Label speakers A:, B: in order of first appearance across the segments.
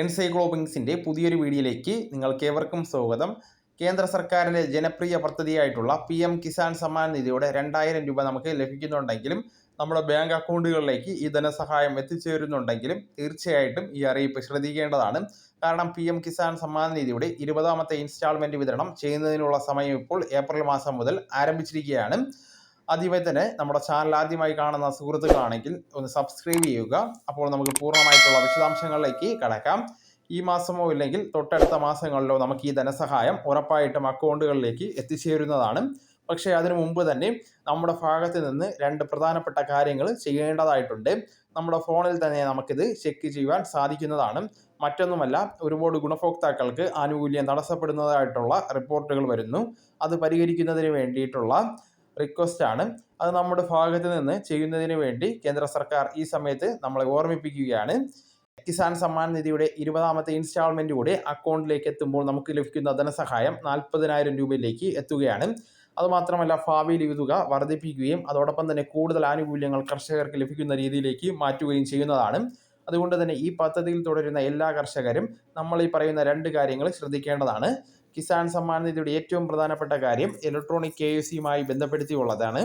A: എൻസൈക്ലോപിങ്സിന്റെ പുതിയൊരു വീഡിയോയിലേക്ക് നിങ്ങൾക്ക് ഏവർക്കും സ്വാഗതം. കേന്ദ്ര സർക്കാരിന്റെ ജനപ്രിയ പദ്ധതിയായിട്ടുള്ള പി എം കിസാൻ സമ്മാൻ നിധിയുടെ രണ്ടായിരം രൂപ നമുക്ക് ലഭിക്കുന്നുണ്ടെങ്കിലും നമ്മുടെ ബാങ്ക് അക്കൗണ്ടുകളിലേക്ക് ഈ ധനസഹായം എത്തിച്ചേരുന്നുണ്ടെങ്കിലും തീർച്ചയായിട്ടും ഈ അറിയിപ്പ് ശ്രദ്ധിക്കേണ്ടതാണ്. കാരണം പി എം കിസാൻ സമ്മാൻ നിധിയുടെ ഇരുപതാമത്തെ ഇൻസ്റ്റാൾമെന്റ് വിതരണം ചെയ്യുന്നതിനുള്ള സമയം ഇപ്പോൾ ഏപ്രിൽ മാസം മുതൽ ആരംഭിച്ചിരിക്കുകയാണ്. ആദ്യമേ തന്നെ നമ്മുടെ ചാനൽ ആദ്യമായി കാണുന്ന സുഹൃത്തുക്കളാണെങ്കിൽ ഒന്ന് സബ്സ്ക്രൈബ് ചെയ്യുക. അപ്പോൾ നമുക്ക് പൂർണമായിട്ടുള്ള വിശദാംശങ്ങളിലേക്ക് കടക്കാം. ഈ മാസമോ ഇല്ലെങ്കിൽ തൊട്ടടുത്ത മാസങ്ങളിലോ നമുക്ക് ഈ ധനസഹായം ഉറപ്പായിട്ടും അക്കൗണ്ടുകളിലേക്ക് എത്തിച്ചേരുന്നതാണ്. പക്ഷേ അതിനു മുമ്പ് തന്നെ നമ്മുടെ ഭാഗത്ത് നിന്ന് രണ്ട് പ്രധാനപ്പെട്ട കാര്യങ്ങൾ ചെയ്യേണ്ടതായിട്ടുണ്ട്. നമ്മുടെ ഫോണിൽ തന്നെ നമുക്കിത് ചെക്ക് ചെയ്യുവാൻ സാധിക്കുന്നതാണ്. മറ്റൊന്നുമല്ല ഒരുപാട് ഗുണഭോക്താക്കൾക്ക് ആനുകൂല്യം തടസ്സപ്പെടുന്നതായിട്ടുള്ള റിപ്പോർട്ടുകൾ വരുന്നു. അത് പരിഹരിക്കുന്നതിന് വേണ്ടിയിട്ടുള്ള റിക്വസ്റ്റ് ആണ്. അത് നമ്മുടെ ഭാഗത്ത് നിന്ന് ചെയ്യുന്നതിന് വേണ്ടി കേന്ദ്ര സർക്കാർ ഈ സമയത്ത് നമ്മളെ ഓർമ്മിപ്പിക്കുകയാണ്. കിസാൻ സമ്മാൻ നിധിയുടെ ഇരുപതാമത്തെ ഇൻസ്റ്റാൾമെന്റ് കൂടി അക്കൗണ്ടിലേക്ക് എത്തുമ്പോൾ നമുക്ക് ലഭിക്കുന്ന ധനസഹായം നാൽപ്പതിനായിരം രൂപയിലേക്ക് എത്തുകയാണ്. അതുമാത്രമല്ല ഭാവിയിൽ ഈ തുക വർദ്ധിപ്പിക്കുകയും അതോടൊപ്പം തന്നെ കൂടുതൽ ആനുകൂല്യങ്ങൾ കർഷകർക്ക് ലഭിക്കുന്ന രീതിയിലേക്ക് മാറ്റുകയും ചെയ്യുന്നതാണ്. അതുകൊണ്ട് തന്നെ ഈ പദ്ധതിയിൽ തുടരുന്ന എല്ലാ കർഷകരും നമ്മൾ ഈ പറയുന്ന രണ്ട് കാര്യങ്ങൾ ശ്രദ്ധിക്കേണ്ടതാണ്. കിസാൻ സമ്മാൻ നിധിയുടെ ഏറ്റവും പ്രധാനപ്പെട്ട കാര്യം ഇലക്ട്രോണിക് കെ എസ് സിയുമായി ബന്ധപ്പെടുത്തിയുള്ളതാണ്.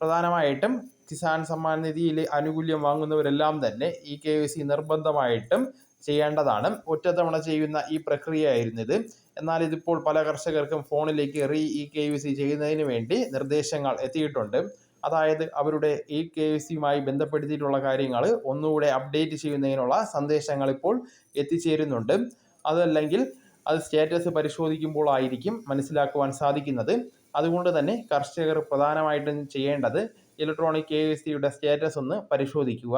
A: പ്രധാനമായിട്ടും കിസാൻ സമ്മാൻ നിധിയിൽ ആനുകൂല്യം വാങ്ങുന്നവരെല്ലാം തന്നെ ഈ കെ യു സി നിർബന്ധമായിട്ടും ചെയ്യേണ്ടതാണ്. ഒറ്റത്തവണ ചെയ്യുന്ന ഈ പ്രക്രിയയായിരുന്നു എന്നാൽ ഇതിപ്പോൾ പല കർഷകർക്കും ഫോണിലേക്ക് re E K Y C ചെയ്യുന്നതിന് വേണ്ടി നിർദ്ദേശങ്ങൾ എത്തിയിട്ടുണ്ട്. അതായത് അവരുടെ ഇ കെ യു സിയുമായി ബന്ധപ്പെടുത്തിയിട്ടുള്ള കാര്യങ്ങൾ ഒന്നുകൂടെ അപ്ഡേറ്റ് ചെയ്യുന്നതിനുള്ള സന്ദേശങ്ങൾ ഇപ്പോൾ എത്തിച്ചേരുന്നുണ്ട്. അതല്ലെങ്കിൽ അത് സ്റ്റേറ്റസ് പരിശോധിക്കുമ്പോൾ ആയിരിക്കും മനസ്സിലാക്കുവാൻ സാധിക്കുന്നത്. അതുകൊണ്ട് തന്നെ കർഷകർ പ്രധാനമായിട്ടും ചെയ്യേണ്ടത് ഇലക്ട്രോണിക് കെ വി സിയുടെ സ്റ്റേറ്റസ് ഒന്ന് പരിശോധിക്കുക.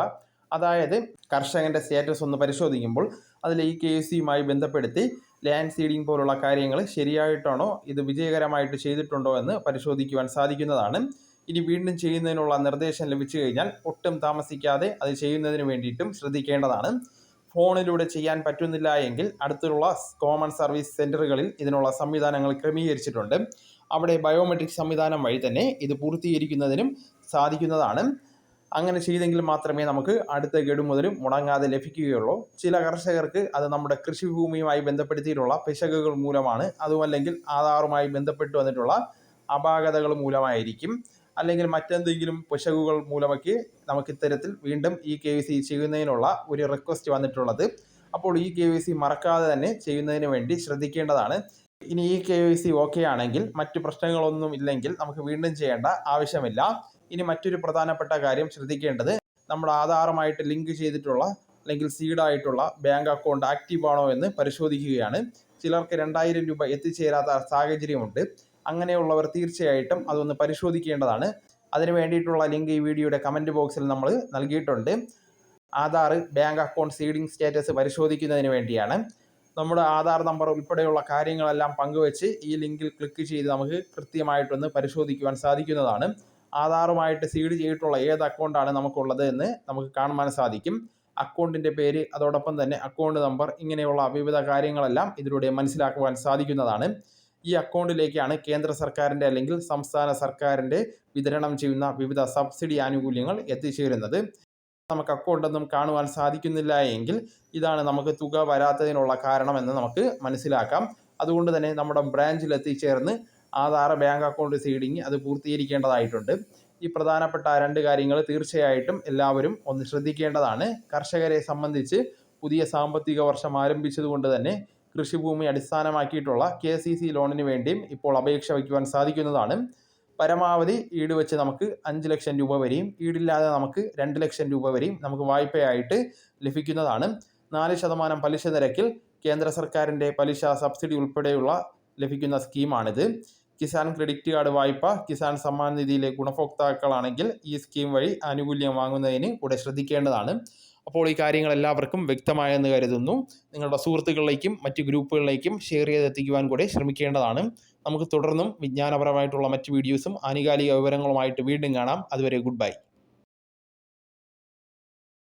A: അതായത് കർഷകന്റെ സ്റ്റേറ്റസ് ഒന്ന് പരിശോധിക്കുമ്പോൾ അതിൽ ഈ കെ സിയുമായി ബന്ധപ്പെടുത്തി ലാൻഡ് സീഡിംഗ് പോലുള്ള കാര്യങ്ങൾ ശരിയായിട്ടാണോ ഇത് വിജയകരമായിട്ട് ചെയ്തിട്ടുണ്ടോ എന്ന് പരിശോധിക്കുവാൻ സാധിക്കുന്നതാണ്. ഇനി വീണ്ടും ചെയ്യുന്നതിനുള്ള നിർദ്ദേശം ലഭിച്ചു കഴിഞ്ഞാൽ ഒട്ടും താമസിക്കാതെ അത് ചെയ്യുന്നതിന് വേണ്ടിയിട്ടും ശ്രദ്ധിക്കേണ്ടതാണ്. ഫോണിലൂടെ ചെയ്യാൻ പറ്റുന്നില്ല എങ്കിൽ അടുത്തുള്ള കോമൺ സർവീസ് സെന്ററുകളിൽ ഇതിനുള്ള സംവിധാനങ്ങൾ ക്രമീകരിച്ചിട്ടുണ്ട്. അവിടെ ബയോമെട്രിക് സംവിധാനം വഴി തന്നെ ഇത് പൂർത്തീകരിക്കുന്നതിനും സാധിക്കുന്നതാണ്. അങ്ങനെ ചെയ്തെങ്കിൽ മാത്രമേ നമുക്ക് അടുത്ത ഗഡു മുതലും മുടങ്ങാതെ ലഭിക്കുകയുള്ളൂ. ചില കർഷകർക്ക് അത് നമ്മുടെ കൃഷിഭൂമിയുമായി ബന്ധപ്പെടുത്തിയിട്ടുള്ള പിശകുകൾ മൂലമാണ്. അതുമല്ലെങ്കിൽ ആധാറുമായി ബന്ധപ്പെട്ട് വന്നിട്ടുള്ള അപാകതകൾ മൂലമായിരിക്കും. അല്ലെങ്കിൽ മറ്റെന്തെങ്കിലും പിശകുകൾ മൂലമൊക്കെ നമുക്ക് ഇത്തരത്തിൽ വീണ്ടും ഈ കെ വി സി ചെയ്യുന്നതിനുള്ള ഒരു റിക്വസ്റ്റ് വന്നിട്ടുള്ളത്. അപ്പോൾ ഈ കെ വി സി മറക്കാതെ തന്നെ ചെയ്യുന്നതിന് വേണ്ടി ശ്രദ്ധിക്കേണ്ടതാണ്. ഇനി ഈ കെ വൈ സി ഓക്കെ ആണെങ്കിൽ മറ്റു പ്രശ്നങ്ങളൊന്നും ഇല്ലെങ്കിൽ നമുക്ക് വീണ്ടും ചെയ്യേണ്ട ആവശ്യമില്ല. ഇനി മറ്റൊരു പ്രധാനപ്പെട്ട കാര്യം ശ്രദ്ധിക്കേണ്ടത് നമ്മുടെ ആധാറുമായിട്ട് ലിങ്ക് ചെയ്തിട്ടുള്ള അല്ലെങ്കിൽ സീഡായിട്ടുള്ള ബാങ്ക് അക്കൗണ്ട് ആക്റ്റീവ് ആണോ എന്ന് പരിശോധിക്കുകയാണ്. ചിലർക്ക് രണ്ടായിരം രൂപ എത്തിച്ചേരാത്ത സാഹചര്യമുണ്ട്. അങ്ങനെയുള്ളവർ തീർച്ചയായിട്ടും അതൊന്ന് പരിശോധിക്കേണ്ടതാണ്. അതിന് വേണ്ടിയിട്ടുള്ള ലിങ്ക് ഈ വീഡിയോയുടെ കമന്റ് ബോക്സിൽ നമ്മൾ നൽകിയിട്ടുണ്ട്. Aadhaar bank account seeding status പരിശോധിക്കുന്നതിന് വേണ്ടിയാണ്. നമ്മുടെ ആധാർ നമ്പർ ഉൾപ്പെടെയുള്ള കാര്യങ്ങളെല്ലാം പങ്കുവെച്ച് ഈ ലിങ്കിൽ ക്ലിക്ക് ചെയ്ത് നമുക്ക് കൃത്യമായിട്ടൊന്ന് പരിശോധിക്കുവാൻ സാധിക്കുന്നതാണ്. ആധാറുമായിട്ട് സീഡ് ചെയ്തിട്ടുള്ള ഏത് അക്കൗണ്ടാണ് നമുക്കുള്ളത് എന്ന് നമുക്ക് കാണുവാൻ സാധിക്കും. അക്കൗണ്ടിന്റെ പേര് അതോടൊപ്പം തന്നെ അക്കൗണ്ട് നമ്പർ ഇങ്ങനെയുള്ള വിവിധ കാര്യങ്ങളെല്ലാം ഇതിലൂടെ മനസ്സിലാക്കുവാൻ സാധിക്കുന്നതാണ്. ഈ അക്കൗണ്ടിലേക്കാണ് കേന്ദ്ര സർക്കാരിന്റെ അല്ലെങ്കിൽ സംസ്ഥാന സർക്കാരിന്റെ വിതരണം ചെയ്യുന്ന വിവിധ സബ്സിഡി ആനുകൂല്യങ്ങൾ എത്തിച്ചേരുന്നത്. നമുക്ക് അക്കൗണ്ടൊന്നും കാണുവാൻ സാധിക്കുന്നില്ല എങ്കിൽ ഇതാണ് നമുക്ക് തുക വരാത്തതിനുള്ള കാരണമെന്ന് നമുക്ക് മനസ്സിലാക്കാം. അതുകൊണ്ട് തന്നെ നമ്മുടെ ബ്രാഞ്ചിൽ എത്തിച്ചേർന്ന് ആധാർ ബാങ്ക് അക്കൗണ്ട് സീഡിങ് അത് പൂർത്തീകരിക്കേണ്ടതായിട്ടുണ്ട്. ഈ പ്രധാനപ്പെട്ട രണ്ട് കാര്യങ്ങൾ തീർച്ചയായിട്ടും എല്ലാവരും ഒന്ന് ശ്രദ്ധിക്കേണ്ടതാണ്. കർഷകരെ സംബന്ധിച്ച് പുതിയ സാമ്പത്തിക വർഷം ആരംഭിച്ചതുകൊണ്ട് തന്നെ കൃഷിഭൂമി അടിസ്ഥാനമാക്കിയിട്ടുള്ള കെ സി സി ലോണിന് വേണ്ടിയും ഇപ്പോൾ അപേക്ഷ വയ്ക്കുവാൻ സാധിക്കുന്നതാണ്. പരമാവധി ഈട് വെച്ച് നമുക്ക് അഞ്ച് ലക്ഷം രൂപ വരെയും ഈടില്ലാതെ നമുക്ക് രണ്ട് ലക്ഷം രൂപ വരെയും നമുക്ക് വായ്പയായിട്ട് ലഭിക്കുന്നതാണ്. നാല് ശതമാനം പലിശ നിരക്കിൽ കേന്ദ്ര സർക്കാരിന്റെ പലിശ സബ്സിഡി ഉൾപ്പെടെയുള്ള ലഭിക്കുന്ന സ്കീമാണിത്. കിസാൻ ക്രെഡിറ്റ് കാർഡ് വായ്പ കിസാൻ സമ്മാൻ നിധിയിലെ ഗുണഭോക്താക്കളാണെങ്കിൽ ഈ സ്കീം വഴി ആനുകൂല്യം വാങ്ങുന്നതിന് കൂടെ ശ്രദ്ധിക്കേണ്ടതാണ്. അപ്പോൾ ഈ കാര്യങ്ങൾ എല്ലാവർക്കും വ്യക്തമായെന്ന് കരുതുന്നു. നിങ്ങളുടെ സുഹൃത്തുക്കളിലേക്കും മറ്റ് ഗ്രൂപ്പുകളിലേക്കും ഷെയർ ചെയ്തെത്തിക്കുവാൻ കൂടെ ശ്രമിക്കേണ്ടതാണ്. നമുക്ക് തുടർന്നും വിജ്ഞാനപരമായിട്ടുള്ള മറ്റ് വീഡിയോസും ആനുകാലിക വിവരങ്ങളുമായിട്ട് വീണ്ടും കാണാം. അതുവരെ ഗുഡ് ബൈ